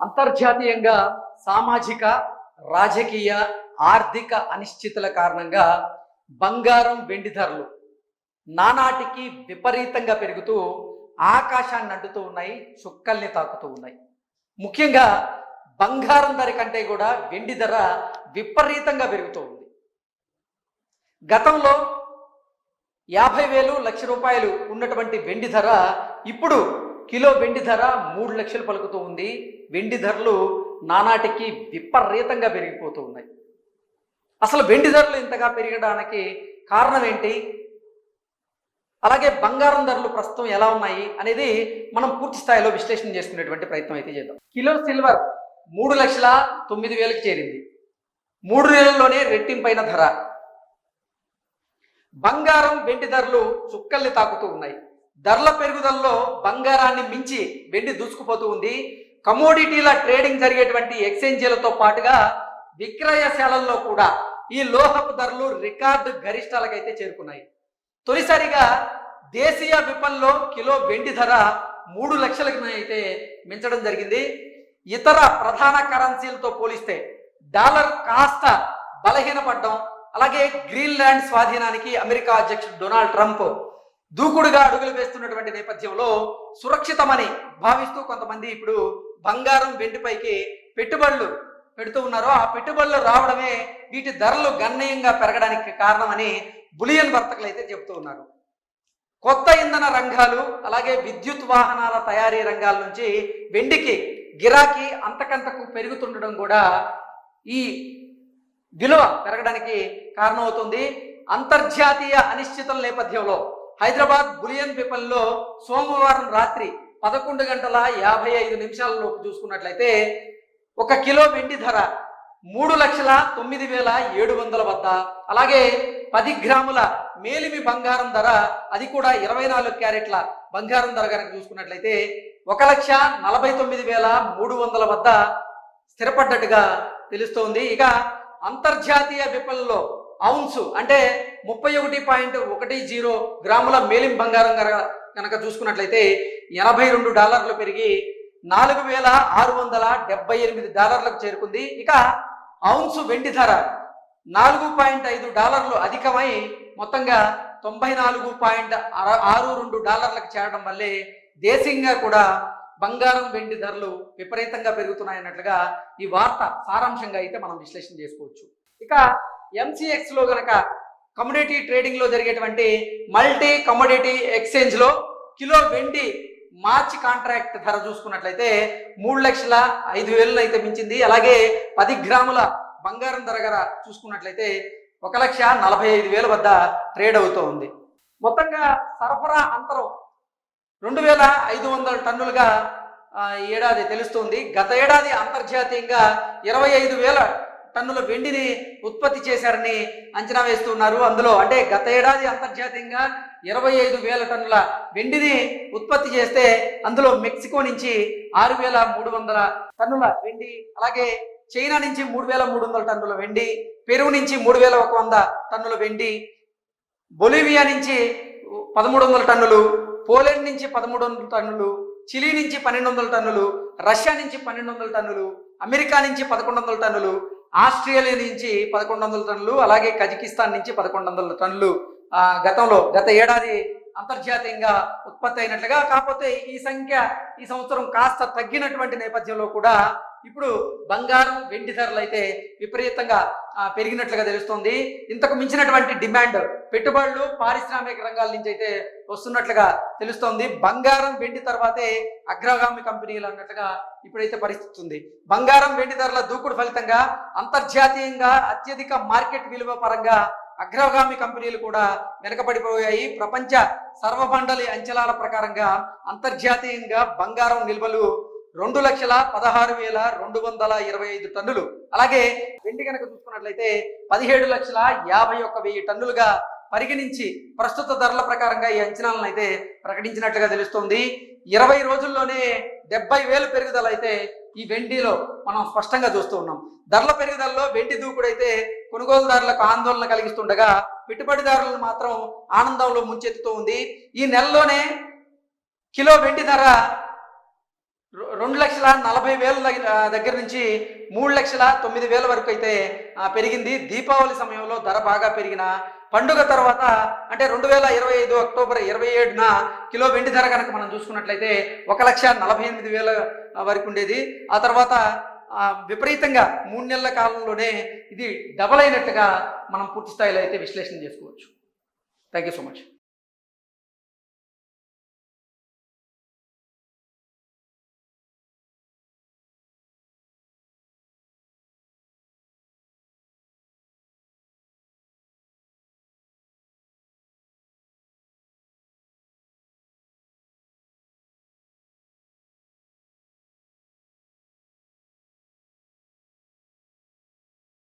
అంతర్జాతీయంగా సామాజిక రాజకీయ ఆర్థిక అనిశ్చితుల కారణంగా బంగారం వెండి ధరలు నానాటికి విపరీతంగా పెరుగుతూ ఆకాశాన్ని అడ్డుతూ ఉన్నాయి చుక్కల్ని తాకుతూ ఉన్నాయి. ముఖ్యంగా బంగారం ధర కంటే కూడా వెండి ధర విపరీతంగా పెరుగుతూ ఉంది. గతంలో యాభై వేలు లక్ష రూపాయలు ఉన్నటువంటి వెండి ధర ఇప్పుడు కిలో వెండి ధర మూడు లక్షలు పలుకుతూ ఉంది. వెండి ధరలు నానాటికి విపరీతంగా పెరిగిపోతూ ఉన్నాయి. అసలు వెండి ధరలు ఇంతగా పెరగడానికి కారణం ఏంటి? అలాగే బంగారం ధరలు ప్రస్తుతం ఎలా ఉన్నాయి అనేది మనం పూర్తి స్థాయిలో విశ్లేషణ చేసుకునేటువంటి ప్రయత్నం అయితే చేద్దాం. కిలో సిల్వర్ మూడు లక్షల తొమ్మిది వేలకు చేరింది. మూడు నెలల్లోనే రెట్టింపైన ధర. బంగారం వెండి ధరలు చుక్కల్ని తాకుతూ ఉన్నాయి. ధరల పెరుగుదలలో బంగారాన్ని మించి వెండి దూసుకుపోతూ ఉంది. కమోడిటీల ట్రేడింగ్ జరిగేటువంటి ఎక్స్చేంజీలతో పాటుగా విక్రయశాలల్లో కూడా ఈ లోహపు ధరలు రికార్డు గరిష్టాలకైతే చేరుకున్నాయి. తొలిసారిగా దేశీయ విపణిలో కిలో వెండి ధర మూడు లక్షలకు అయితే మించడం జరిగింది. ఇతర ప్రధాన కరెన్సీలతో పోలిస్తే డాలర్ కాస్త బలహీనపడడం అలాగే గ్రీన్లాండ్ స్వాధీనానికి అమెరికా అధ్యక్షుడు డొనాల్డ్ ట్రంప్ దూకుడుగా అడుగులు వేస్తున్నటువంటి నేపథ్యంలో సురక్షితమని భావిస్తూ కొంతమంది ఇప్పుడు బంగారం వెండిపైకి పెట్టుబడులు పెడుతూ ఉన్నారో ఆ పెట్టుబడులు రావడమే వీటి ధరలు గణనీయంగా పెరగడానికి కారణమని బులియన్ వర్తకులు అయితే చెబుతూ ఉన్నారు. కొత్త ఇంధన రంగాలు అలాగే విద్యుత్ వాహనాల తయారీ రంగాల నుంచి వెండికి గిరాకీ అంతకంతకు పెరుగుతుండడం కూడా ఈ విలువ పెరగడానికి కారణమవుతుంది. అంతర్జాతీయ అనిశ్చితుల నేపథ్యంలో హైదరాబాద్ బులియన్ విపణిలో సోమవారం రాత్రి పదకొండు గంటల యాభై ఐదు నిమిషాలలోపు చూసుకున్నట్లయితే ఒక కిలో వెండి ధర మూడు లక్షల తొమ్మిది వేల ఏడు వందల వద్ద. అలాగే పది గ్రాముల మేలిమి బంగారం ధర అది కూడా ఇరవై నాలుగు క్యారెట్ల బంగారం ధర కనుక చూసుకున్నట్లయితే ఒక లక్ష నలభై తొమ్మిది వేల మూడు వందల వద్ద స్థిరపడ్డట్టుగా తెలుస్తోంది. ఇక అంతర్జాతీయ విపణిలో అవున్సు. అంటే ముప్పై ఒకటి పాయింట్ ఒకటి జీరో గ్రాముల మేలిం బంగారం కనుక కనుక చూసుకున్నట్లయితే ఎనభై రెండు డాలర్లు పెరిగి నాలుగు వేల ఆరు వందల డెబ్బై ఎనిమిది డాలర్లకు చేరుకుంది. ఇక అవున్సు వెండి ధర నాలుగు పాయింట్ ఐదు డాలర్లు అధికమై మొత్తంగా తొంభై నాలుగు పాయింట్ ఆరు రెండు డాలర్లకు చేరడం వల్లే దేశీయంగా కూడా బంగారం వెండి ధరలు విపరీతంగా పెరుగుతున్నాయన్నట్లుగా ఈ వార్త సారాంశంగా అయితే మనం విశ్లేషణ చేసుకోవచ్చు. ఇక ఎంసీఎక్స్లో గనక కమ్యూనిటీ ట్రేడింగ్లో జరిగేటువంటి మల్టీ కమోడిటీ ఎక్స్చేంజ్లో కిలో వెండి మార్చి కాంట్రాక్ట్ ధర చూసుకున్నట్లయితే మూడు లక్షల ఐదు వేలను అయితే మించింది. అలాగే పది గ్రాముల బంగారం ధర గర చూసుకున్నట్లయితే ఒక లక్ష నలభై ఐదు వేల వద్ద ట్రేడ్ అవుతూ ఉంది. మొత్తంగా సరఫరా అంతరం రెండు వేల ఐదు వందల టన్నులుగా ఏడాది తెలుస్తుంది. గత ఏడాది అంతర్జాతీయంగా ఇరవై ఐదు వేల టన్నుల వెండిని ఉత్పత్తి చేశారని అంచనా వేస్తున్నారు. అందులో అంటే గత ఏడాది అంతర్జాతీయంగా ఇరవై ఐదు వేల టన్నుల వెండిని ఉత్పత్తి చేస్తే అందులో మెక్సికో నుంచి ఆరు వేల మూడు వందల టన్నుల వెండి అలాగే చైనా నుంచి మూడు వేల మూడు వందల టన్నుల వెండి పెరుగు నుంచి మూడు వేల ఒక వంద టన్నుల వెండి బొలీవియా నుంచి పదమూడు వందల టన్నులు పోలాండ్ నుంచి పదమూడు వందల టన్నులు చిలీ నుంచి పన్నెండు వందల టన్నులు రష్యా నుంచి పన్నెండు వందల టన్నులు అమెరికా నుంచి పదకొండు వందల టన్నులు ఆస్ట్రేలియా నుంచి పదకొండు వందల టన్నులు అలాగే కజకిస్తాన్ నుంచి పదకొండు వందల టన్నులు గతంలో గత ఏడాది అంతర్జాతీయంగా ఉత్పత్తి అయినట్లుగా కాకపోతే ఈ సంఖ్య ఈ సంవత్సరం కాస్త తగ్గినటువంటి నేపథ్యంలో కూడా ఇప్పుడు బంగారం వెండి ధరలు అయితే విపరీతంగా పెరిగినట్లుగా తెలుస్తోంది. ఇంతకు మించినటువంటి డిమాండ్ పెట్టుబడులు పారిశ్రామిక రంగాల నుంచి అయితే వస్తున్నట్లుగా తెలుస్తోంది. బంగారం వెండి తర్వాతే అగ్రగామి కంపెనీలు అన్నట్లుగా ఇప్పుడైతే పరిస్థితి ఉంది బంగారం వెండి ధరల దూకుడు ఫలితంగా అంతర్జాతీయంగా అత్యధిక మార్కెట్ విలువ పరంగా అగ్రగామి కంపెనీలు కూడా వెనకబడిపోయాయి. ప్రపంచ సర్వమండలి అంచనాల ప్రకారంగా అంతర్జాతీయంగా బంగారం నిల్వలు రెండు లక్షల పదహారు వేల రెండు వందల ఇరవై ఐదు టన్నులు. అలాగే వెండి కనుక చూసుకున్నట్లయితే పదిహేడు లక్షల యాభై ఒక్క వెయ్యి టన్నులుగా పరిగణించి ప్రస్తుత ధరల ప్రకారంగా ఈ అంచనాలను అయితే ప్రకటించినట్లుగా తెలుస్తోంది. ఇరవై రోజుల్లోనే డెబ్బై వేలు పెరుగుదల అయితే ఈ వెండిలో మనం స్పష్టంగా చూస్తూ ఉన్నాం. ధరల పెరుగుదలలో వెండి దూకుడైతే కొనుగోలుదారులకు ఆందోళన కలిగిస్తుండగా పెట్టుబడిదారులను మాత్రం ఆనందంలో ముంచెత్తుతూ ఉంది. ఈ నెలలోనే కిలో వెండి ధర రెండు లక్షల నలభై వేల దగ్గర నుంచి మూడు లక్షల తొమ్మిది వేల వరకు అయితే పెరిగింది. దీపావళి సమయంలో ధర బాగా పెరిగిన పండుగ తర్వాత అంటే రెండు వేల ఇరవై ఐదు అక్టోబర్ ఇరవై ఏడున కిలో వెండి ధర కనుక మనం చూసుకున్నట్లయితే ఒక లక్ష నలభై ఎనిమిది వేల వరకు ఉండేది. ఆ తర్వాత విపరీతంగా మూడు నెలల కాలంలోనే ఇది డబల్ అయినట్టుగా మనం పూర్తి స్థాయిలో అయితే విశ్లేషణ చేసుకోవచ్చు. Thank you so much.